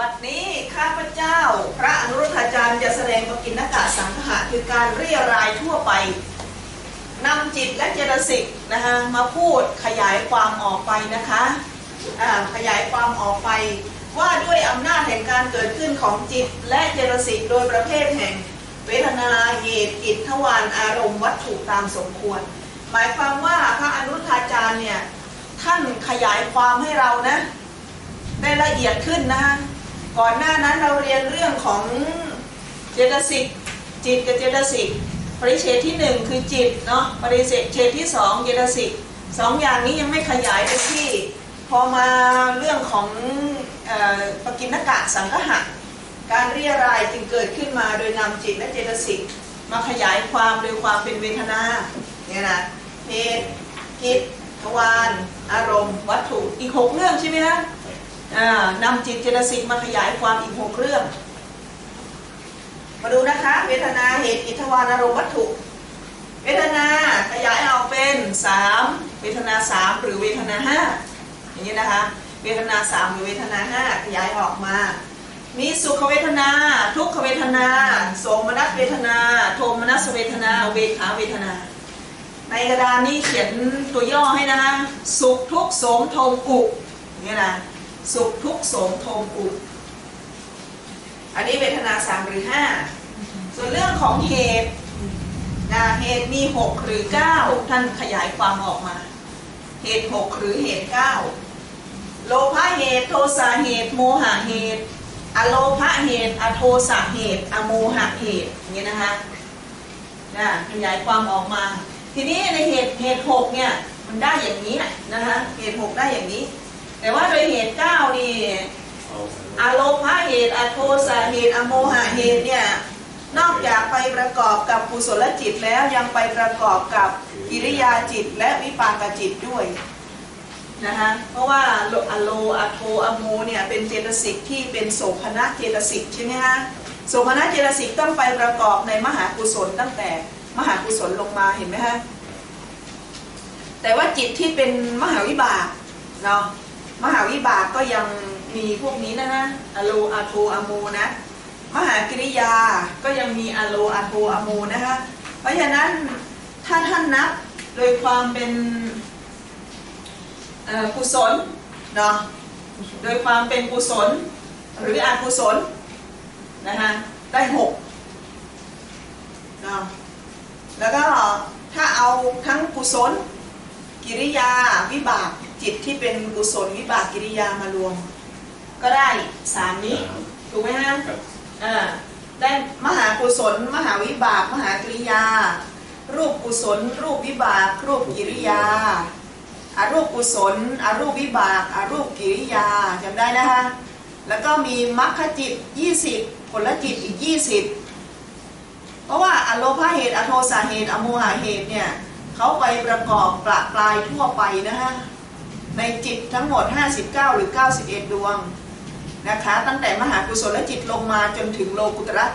บัดนี้ข้าพเจ้า พระอนุรุทธาจารย์จะแสดงปกิณกะสังหะคือการเรียรายทั่วไปนำจิตและเจตสิกนะคะมาพูดขยายความออกไปนะคะขยายความออกไปว่าด้วยอำนาจแห่งการเกิดขึ้นของจิตและเจตสิกโดยประเภทแห่ง เวทนาเหตุกิจทวารอารมณ์วัตถุตามสมควร หมายความว่าพระอนุรุทาจารย์เนี่ยท่านขยายความให้เรานะได้ละเอียดขึ้นนะคะ ก่อนหน้านั้นเราเรียนเรื่องของเจตสิกจิตกับเจตสิกปริเฉดที่หนึ่งคือจิตเนาะปริเฉดที่สองเจตสิกสองอย่างนี้ยังไม่ขยายไปที่ พอมาเรื่องของออปกิณกะสังคหะการเรียรายจึงเกิดขึ้นมาโดยนำจิตและเจตสิกมาขยายความโดยความเป็นเวทนาเนี่ยนะเหตุกิจทวารอารมณ์ วัตถุอีกหกเรื่องใช่ไหมคะ นำจิตเจตสิกมาขยายความอีกหกเรื่อง มาดูนะคะ เวทนาเหตุกิทวารอารมณ์วัตถุ เวทนาขยายออกเป็นสามเวทนาสามหรือเวทนาห้าอย่างนี้นะคะ เวทนาสามหรือเวทนาห้าขยายออกมามีสุขเวทนา ทุกขเวทนา โสมนัสเวทนา โทมนัสเวทนา เวขาเวทนา ในกระดานนี้เขียนตัวย่อให้นะคะ สุขทุกขโสมโทมอุอย่างนี้นะ สุขทุกข์โสมโทมอุอันนี้เวทนาสามหรือห้าส่วนเรื่องของเหตุนะเหตุมีหกหรือเก้าท่านขยายความออกมา เหตุหกหรือเหตุเก้าโลภะเหตุ โทสะเหตุ โมหะเหตุ อโลภะเหตุ อโทสะเหตุ อโมหะเหตุอย่างนี้นะคะนะขยายความออกมา ทีนี้ในเหตุเหตุหกเนี่ยมันได้อย่างนี้แหละนะคะเหตุหกได้อย่างนี้ แต่ว่าโดยเหตุเก้านี่อโลภะเหตุอโทสะเหตุอโมหะเหตุเนี่ยนอกจากไปประกอบกับกุศลจิตแล้วยังไปประกอบกับกิริยาจิตและวิปากจิตด้วยนะคะเพราะว่าอโลอโทอโมเนี่ยเป็นเจตสิกที่เป็นโสภณะเจตสิกใช่ไหมฮะโสภณะเจตสิกต้องไปประกอบในมหากุศลตั้งแต่มหากุศลลงมาเห็นไหมฮะแต่ว่าจิตที่เป็นมหาวิบากเนาะ มหาวิบากก็ยังมีพวกนี้นะฮะอะโลอะโทอะโมนะ มหากริยาก็ยังมีอะโลอะโทอะโมนะคะเพราะฉะนั้นถ้าท่านนับโดยความเป็นกุศลเนาะโดยความเป็นกุศล หรืออกุศลนะคะได้หกเนาะแล้วก็ถ้าเอาทั้งกุศล กิริยาวิบาก จิตที่เป็นกุศลวิบากกิริยามารวม ก็ได้สามนี้ ถูกไหมฮะอ่าได้มหากุศล มหาวิบาก มหากริยา รูปกุศล รูปวิบาก รูปกิริยาอารูปกุศลอารูปวิบากอารูปกิริยาจำได้นะคะ แล้วก็มีมรรคจิต 20ผลจิตอีก 20 เพราะว่าอโลภาเหตุอโทสาเหตุอโมหะเหตุเนี่ยเขาไปประกอบประปลายทั่วไปนะคะ ในจิตทั้งหมด 59 หรือ 91 ดวงนะคะตั้งแต่มหากุศลจิตลงมาจนถึงโลกุตระ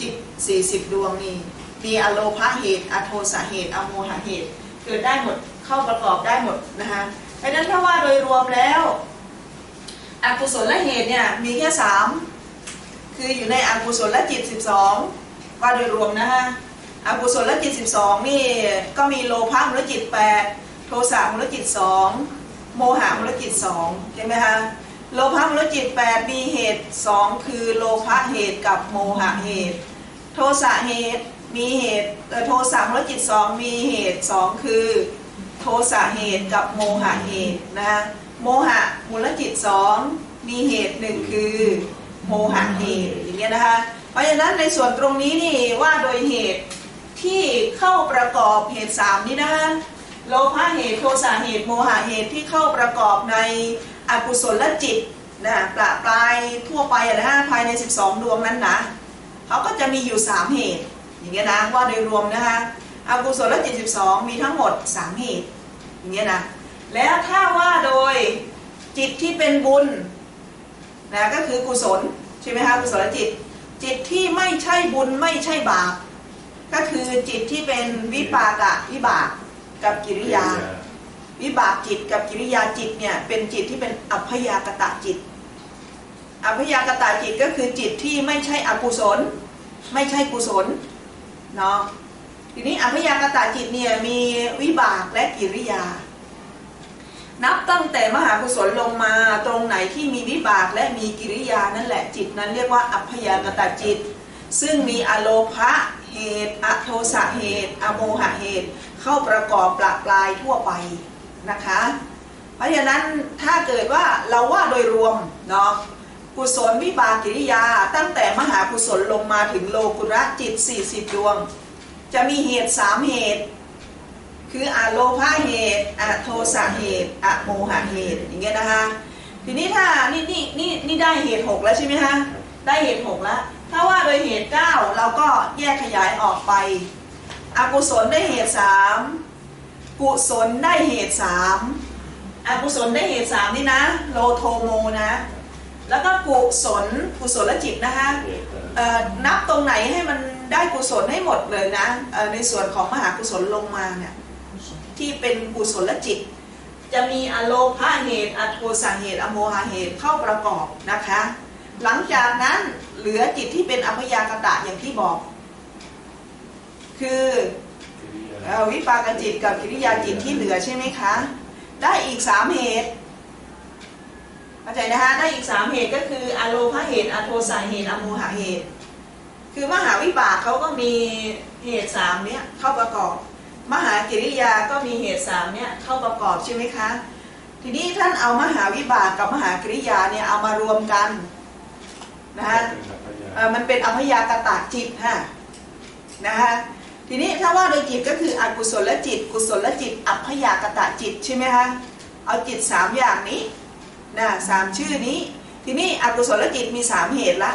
จิต 40 ดวงนี่มีอโลภะเหตุ อโทสะเหตุ อโมหะเหตุ เกิดได้หมดเข้าประกอบได้หมดนะคะเพราะนั้นถ้าว่าโดยรวมแล้วอกุศลเหตุเนี่ยมีแค่สามคืออยู่ในอกุศลจิต 12 ว่าโดยรวมนะคะอกุศลจิต 12 นี่ก็มีโลภะมูลจิต 8 โทสะมูลจิต 2 โมหะมูลจิต2ใช่ไหมคะโลภะมลจิต 8 มีเหตุ 2 คือโลภะเหตุกับโมหะเหตุ โทสะเหตุมีเหตุโทสะมลจิต 2 มีเหตุ 2 คือ โทสะเหตุกับโมหะเหตุนะโมหะมูลจิต 2 มีเหตุหนึ่งคือโมหะเหตุอย่างเงี้ยนะคะเพราะฉะนั้นในส่วนตรงนี้นี่ว่าโดยเหตุที่เข้าประกอบเหตุสามนี้นะคะ โลภะเหตุโทสะเหตุโมหะเหตุที่เข้าประกอบในอกุศลจิตนะประปรายทั่วไปอะนะฮะภายใน 12 ดวงนั้นนะเขาก็จะมีอยู่ 3 เหตุ อย่างเงี้ยนะว่าโดยรวมนะคะอกุศลจิต 12 มีทั้งหมด 3 เหตุ อย่างเงี้ยนะแล้วถ้าว่าโดยจิตที่เป็นบุญนะก็คือกุศลใช่ไหมคะกุศลจิต จิตที่ไม่ใช่บุญไม่ใช่บาปก็คือจิตที่เป็นวิปากะวิบาก กับกิริยา วิบากจิตกับกิริยาจิตเนี่ยเป็นจิตที่เป็นอัพยากตะจิตอพยากตาจิตก็คือจิตที่ไม่ใช่อกุศล ไม่ใช่กุศลเนาะทีนี้อพยากตาจิตเนี่ยมีวิบากและกิริยา นับตั้งแต่มหากุศลลงมาตรงไหนที่มีวิบากและมีกิริยานั่นแหละจิตนั้นเรียกว่าอัพยากตาจิต ซึ่งมีอโลภะ เหตุอโทสะเหตุ อโมหะเหตุ เข้าประกอบปลาปลายทั่วไปนะคะ เพราะฉะนั้นถ้าเกิดว่าเราว่าโดยรวมเนาะกุศลวิบากกิริยา ตั้งแต่มหากุศลลงมาถึงโลกุระจิต 40 ดวง จะมีเหตุ3เหตุ คืออะโลภะเหตุอะโทสะเหตุอะโมหะเหตุอย่างเงี้ยนะคะ ทีนี้ถ้านี่นี่นี่นี่ได้เหตุ6แล้วใช่ไหมคะ ได้เหตุ6แล้ว ถ้าว่าโดยเหตุ9เราก็แยกขยายออกไป อกุศลได้เหตุ3กุศลได้เหตุ3อกุศลได้เหตุ3นี่นะ โลโทโมนะ แล้วก็กุศลกุศลจิตนะคะเอ่อนับตรงไหนให้มันได้กุศลให้หมดเลยนะเอ่อในส่วนของมหากุศลลงมาเนี่ยที่เป็นกุศลจิต จะมีอโลภะเหตุอโทสะเหตุ อโมหะเหตุเข้าประกอบนะคะ หลังจากนั้นเหลือจิตที่เป็นอัพยากตะอย่างที่บอก คือเอ่อวิปากจิตกับกิริยาจิตที่เหลือใช่ไหมคะ ได้อีกสามเหตุเข้าใจนะคะได้อีกสามเหตุก็คืออโลภะเหตุอโทสะเหตุอโมหะเหตุ คือมหาวิบากเขาก็มีเหตุสามเนี้ยเข้าประกอบ มหากิริยาก็มีเหตุสามเนี้ยเข้าประกอบใช่ไหมคะ ทีนี้ท่านเอามหาวิบากกับมหากิริยาเนี่ยเอามารวมกัน นะฮะมันเป็นอพยากตะจิตฮะนะคะทีนี้ถ้าว่าโดยจิตก็คืออกุศลจิต กุศลจิต อัพยากตะจิตใช่ไหมคะเอาจิตสามอย่างนี้นะสามชื่อนี้ ทีนี้อกุศลจิตมีสามเหตุละ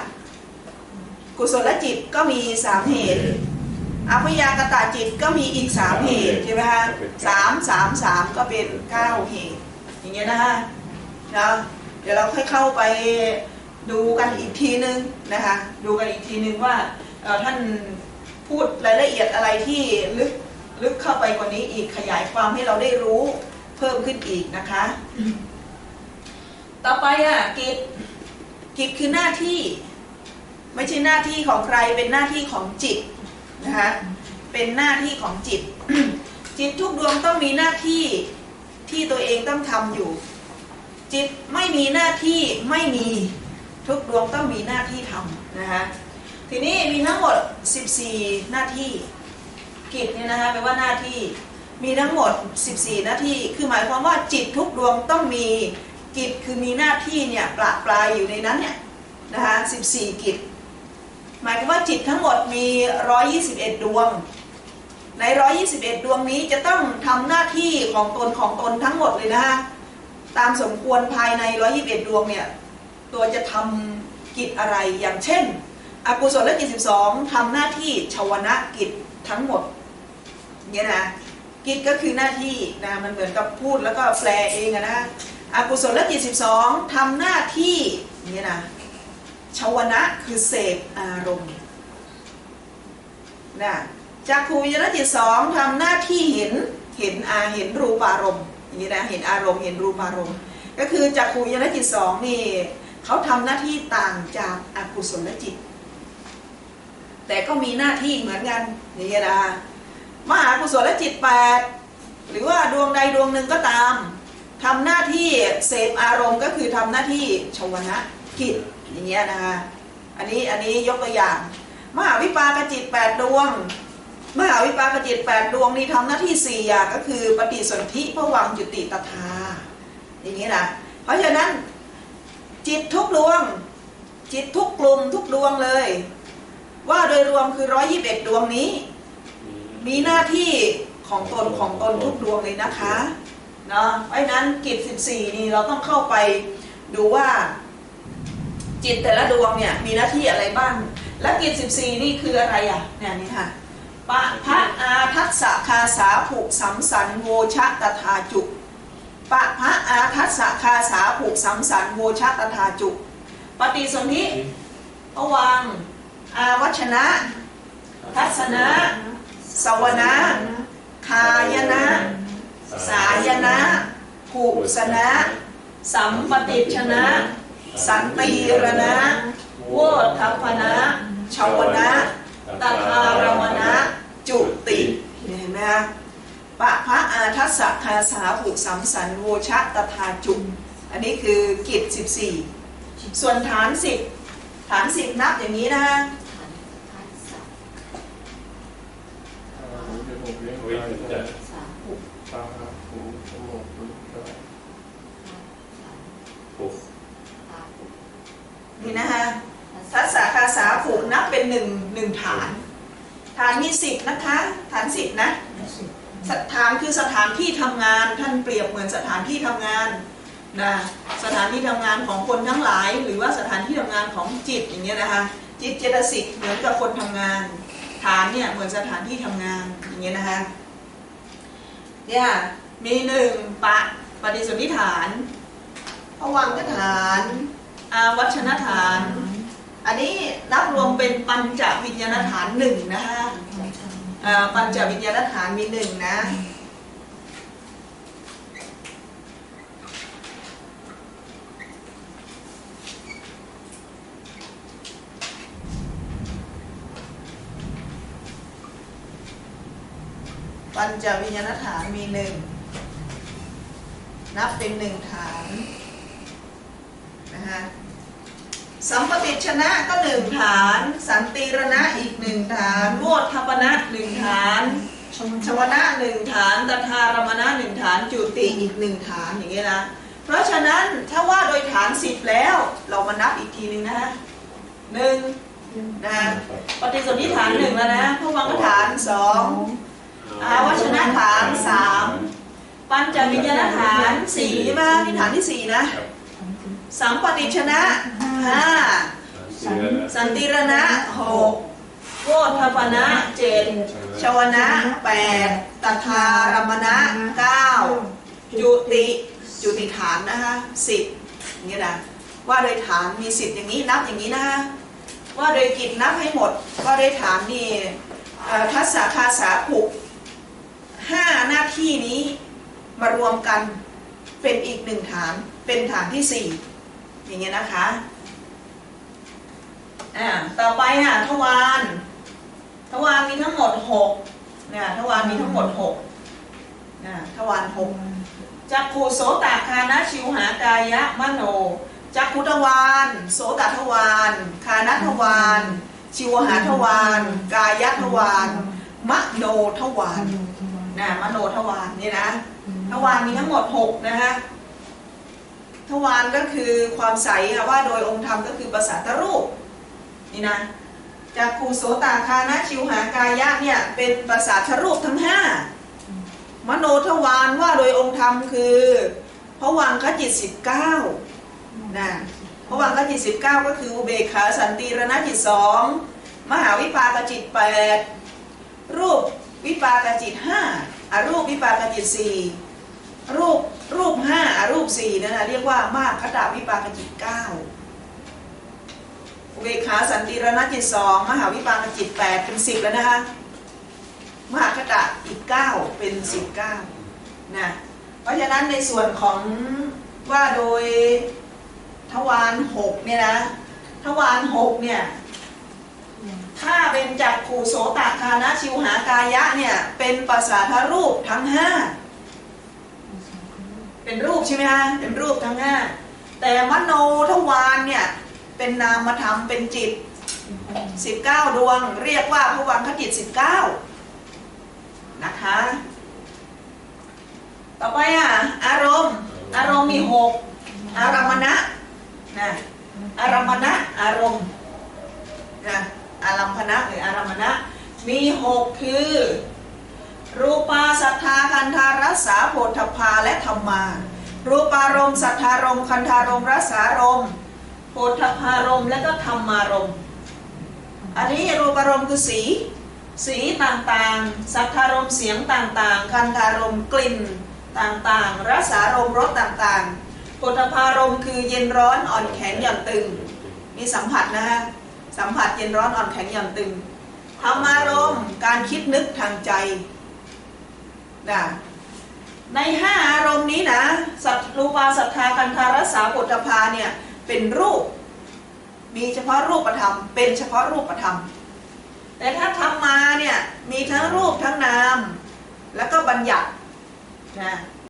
กุศลจิตก็มีสามเหตุอัพยากตะจิตก็มีอีกสามเหตุใช่ไหมคะสามสามสามก็เป็นเก้าเหตุ อย่างเงี้ยนะคะนะเดี๋ยวเราค่อยเข้าไป ดูกันอีกทีนึงนะคะดูกันอีกทีนึงว่าท่านพูดรายละเอียดอะไรที่ลึกลึกเข้าไปกว่านี้อีกขยายความให้เราได้รู้เพิ่มขึ้นอีกนะคะ ต่อไปอะกิจกิจคือหน้าที่ ไม่ใช่หน้าที่ของใครเป็นหน้าที่ของจิตนะคะเป็นหน้าที่ของจิต จิตทุกดวงต้องมีหน้าที่ที่ตัวเองต้องทำอยู่ จิตไม่มีหน้าที่ไม่มี ทุกดวงต้องมีหน้าที่ทำนะคะทีนี้มีทั้งหมด 14 หน้าที่กิจเนี่ยนะคะแปลว่าหน้าที่มีทั้งหมด 14 หน้าที่ คือหมายความว่าจิตทุกดวงต้องมีกิจคือมีหน้าที่เนี่ยประปรายอยู่ในนั้นเนี่ยนะคะ14 กิจ หมายความว่าจิตทั้งหมดมี 121 ดวง ใน 121 ดวงนี้จะต้องทำหน้าที่ของตนของตนทั้งหมดเลยนะคะตามสมควรภายใน 121 ดวงเนี่ย ตัวจะทำกิจอะไรอย่างเช่นอกุศลกิจ 12ทำหน้าที่ชาวนะกิจทั้งหมดเนี่ยนะกิจก็คือหน้าที่นะมันเหมือนกับพูดแล้วก็แปลเองนะอกุศลกิจ 12ทำหน้าที่เนี่ยนะชาวนะคือเสพอารมณ์นะจักขูวิญญาณจิตสองทำหน้าที่เห็นเห็นอาเห็นรูปารมณ์อย่างนี้นะเห็นอารมณ์เห็นรูปารมณ์ก็คือจักขูวิญญาณจิตสองนี่ เขาทำหน้าที่ต่างจากอากุศลจิต แต่ก็มีหน้าที่เหมือนกันนี่นะมหากุศลจิตแปดหรือว่าดวงใดดวงหนึ่งก็ตามทำหน้าที่เสพอารมณ์ก็คือทำหน้าที่ชวนะกิจอย่างเงี้ยนะคะอันนี้อันนี้ยกตัวอย่าง มหาวิปากจิตแปดดวงมหาวิปากจิตแปดดวงนี้ทำหน้าที่สี่อย่างก็คือปฏิสนธิพวังจุติตถาอย่างนี้นะเพราะฉะนั้น จิตทุกดวง จิตทุกกลุ่มทุกดวงเลย ว่าโดยรวมคือร้อยิบเอ็ดดวงนี้ มีหน้าที่ของตนของตนทุกดวงเลยนะคะเนาะเพราะฉะนั้นกิจ14 นี่เราต้องเข้าไปดูว่า จิตแต่ละดวงเนี่ยมีหน้าที่อะไรบ้าง และกิจ14 นี่คืออะไรอะเนี่ยนี่ค่ะปะพระอาทัสสะคาสาผูกสัมสันโวชะตถาจุ ปะพระอาทัสสะคาสาผูกสัมสันโวชะตถาจุปฏิสนธิพวังอาวัชนะ ทัศนะ สวนะคายนะ สายนะภูกสนะ สัมปติชนะ สันติรณะโวทัพพนะชาวนะตถารมณะจุติเห็นไหมคะ ปะพระอาทัสสะคาสาผูกสัมสันโวชะตถาจุมอันนี้คือกิจ 14 ส่วนฐานสิบฐานสิบนับอย่างนี้นะคะนี่นะคะทัสสะคาสาผูกนับเป็นหนึ่งหนึ่งฐาน ฐานมีสิบนะคะ ฐานสิบนะ สถานคือสถานที่ทำงานท่านเปรียบเหมือนสถานที่ทำงานนะสถานที่ทำงานของคนทั้งหลาย หรือว่าสถานที่ทำงานของจิตอย่างเงี้ยนะคะจิตเจตสิกเหมือนกับคนทำงาน ฐานเนี่ยเหมือนสถานที่ทำงานอย่างเงี้ยนะคะเนี่ยมีหนึ่งปะปฏิสนธิฐานพวังคฐานอาวัชนฐาน อันนี้นับรวมเป็นปัญจวิญญาณฐานหนึ่งนะคะ ปัญจวิญญาณฐานมีหนึ่งนะ ปัญจวิญญาณฐานมีหนึ่งนับเป็นหนึ่งฐานนะฮะ สัมปติชนะก็หนึ่งฐาน สันติรณะอีกหนึ่งฐานโวทัปนะหนึ่งฐานชวนะหนึ่งฐานตถารมณะหนึ่งฐานจุติอีกหนึ่งฐานอย่างเงี้ยนะ เพราะฉะนั้นถ้าว่าโดยฐานสิบแล้วเรามานับอีกทีหนึ่งนะฮะหนึ่งนะฮะปฏิสนธิฐานหนึ่งแล้วนะพวังคฐานสองอาวัชนะฐานสามปัญจวิญญาณฐานสี่ใช่ไหมนี่ฐานที่สี่นะ สัมปติชนะห้าเสือนะสันติรณะหกโวทัพนะเจ็ดชวนะแปดตถารมณะเก้าจุติจุติฐานนะคะสิบอย่างนี้นะว่าโดยฐานมีสิบอย่างนี้นับอย่างนี้นะคะว่าโดยกิจนับให้หมดว่าโดยฐานนี่เอ่อทัศสาคาสาภุห้าหน้าที่นี้มารวมกันเป็นอีกหนึ่งฐานเป็นฐานที่สี่ อย่างเงี้ยนะคะอ่าต่อไปค่ะทวารทวารมีทั้งหมดหกนี่ยทวารมีทั้งหมดหกนะทวารหกจักขูโสตคานะชิวหากายะมโนจักขุทวารโสตทวารคานะทวารชิวหาทวารกายทวารมโนทวารนะมโนทวารนี่นะทวารมีทั้งหมดหกนะฮะ ทวารก็คือความใสค่ะว่าโดยองค์ธรรมก็คือภาษาทรูปนี่นะจากขูโสตาคานะชิวหากายะเนี่ยเป็นภาษาทรูปทั้งห้ามโนทวารว่าโดยองค์ธรรมคือพระวังคจิตสิบเก้านะพระวังคจิตสิบเก้าก็คืออุเบกขาสันติรณจิตสองมหาวิปากจิตแปดรูปวิปากจิตห้าอรูปวิปากจิตสี่รูป รูปห้าอรูปสี่นั่นนะเรียกว่ามากขตาวิปากจิตเก้าอุเบกขาสันติรณจิตสองมหาวิปากจิตแปดเป็นสิบแล้วนะคะมหาคตะอีกเก้าเป็นสิบเก้านะเพราะฉะนั้นในส่วนของว่าโดยทวารหกเนี่ยนะทวารหกเนี่ยถ้าเป็นจักขู่โสตคานะชิวหากายะเนี่ยเป็นภาษาทรูปทั้งห้า เป็นรูปใช่ไหมคะเป็นรูปทั้งห้าแต่มโนทวารเนี่ยเป็นนามธรรมเป็นจิต 19 ดวง เรียกว่าพวังคจิต 19 นะคะ ต่อไปอะอารมณ์ อารมณ์มี 6 อารมณะนะอารมณะอารมณ์นะอารัมพนะหรืออารมณะมี 6 คือ รูปาสัทธาคันธารัสสาโพธพาและธรรมา รูปารมสัทธารมคันธารมรัสารมโพธพารมและก็ธรรมารมอันนี้รูปารมคือสี สีต่างๆ สัทธารมเสียงต่างๆ คันธารมกลิ่นต่างๆรสารมรสต่างๆโพธพารมคือเย็นร้อนอ่อนแข็งหย่อนตึงมีสัมผัสนะฮะสัมผัสเย็นร้อนอ่อนแข็งหย่อนตึงธรรมารมการคิดนึกทางใจ นะในห้าอารมณ์นี้นะสัตรูปาสัทธาคันธารสาปุตภาเนี่ยเป็นรูป มีเฉพาะรูปธรรม เป็นเฉพาะรูปธรรม แต่ถ้าทำมาเนี่ยมีทั้งรูปทั้งนาม แล้วก็บัญญัตินะ